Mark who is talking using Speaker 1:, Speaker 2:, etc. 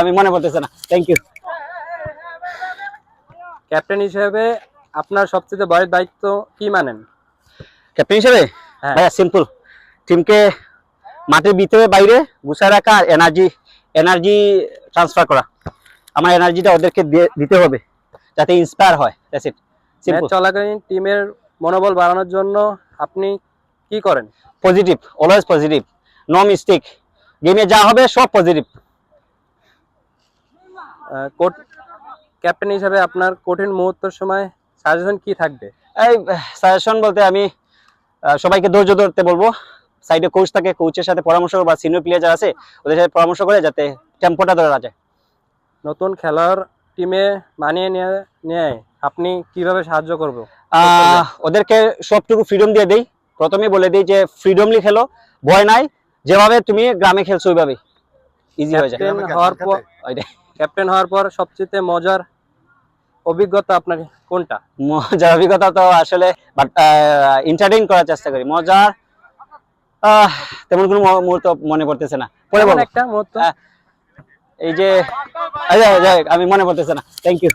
Speaker 1: আমি মনে পড়তেছে না। থ্যাংক ইউ
Speaker 2: ক্যাপ্টেন হিসেবে আপনার সবচেয়ে বড় দায়িত্ব কি মানেন?
Speaker 1: ক্যাপ্টেন হিসেবে?
Speaker 2: হ্যাঁ।
Speaker 1: ভাইয়া সিম্পল টিমকে মাঠের ভিতরে বাইরে গুছায় রাখা আর এনার্জি এনার্জি ট্রান্সফার করা। আমার এনার্জিটা ওদেরকে দিতে হবে যাতে ইন্সপায়ার হয়। দ্যাটস ইট
Speaker 2: ম্যাচ
Speaker 1: সিম্পল
Speaker 2: চলাকালীন টিমের মনোবল বাড়ানোর জন্য আপনি কি করেন?
Speaker 1: Positive always positive no mistake গেমে যা হবে সব পজিটিভ
Speaker 2: ক্যাপ্টেন হিসেবে আপনার কঠিন মুহূর্তের সময় সাজেশন কি থাকবে?
Speaker 1: এই সাজেশন বলতে আমি সবাইকে ধৈর্য ধরতে বলব। সাইডে কোচ থাকে কোচের সাথে পরামর্শ বা সিনিয়র প্লেয়ার যারা আছে ওদের সাথে পরামর্শ করে যাতে টেম্পোটা ধরে যায়।
Speaker 2: নতুন খেলার টিমে মানিয়ে নিয়ে নিয়ে আপনি কীভাবে সাহায্য করব?
Speaker 1: আহ, ওদেরকে সবটুকু ফ্রিডম দিয়ে দেই। প্রথমেই বলে দিই যে ফ্রিডমলি খেলো ভয় নাই। যেভাবে তুমি গ্রামে খেলছো ওইভাবে ইজি হয়ে যায়।
Speaker 2: হওয়ার পর। ক্যাপ্টেন হওয়ার পর সবচেয়ে মজার অভিজ্ঞতা আপনার কোনটা?
Speaker 1: মজার অভিজ্ঞতা তো আসলে ইন্টারটেইন করার চেষ্টা করি। মজার তেমন কোনো মুহূর্ত মনে পড়তেছে না। পরে বলব।
Speaker 2: একটা মুহূর্ত।
Speaker 1: এই যে যাই আমি মনে পড়তেছে না। Thank you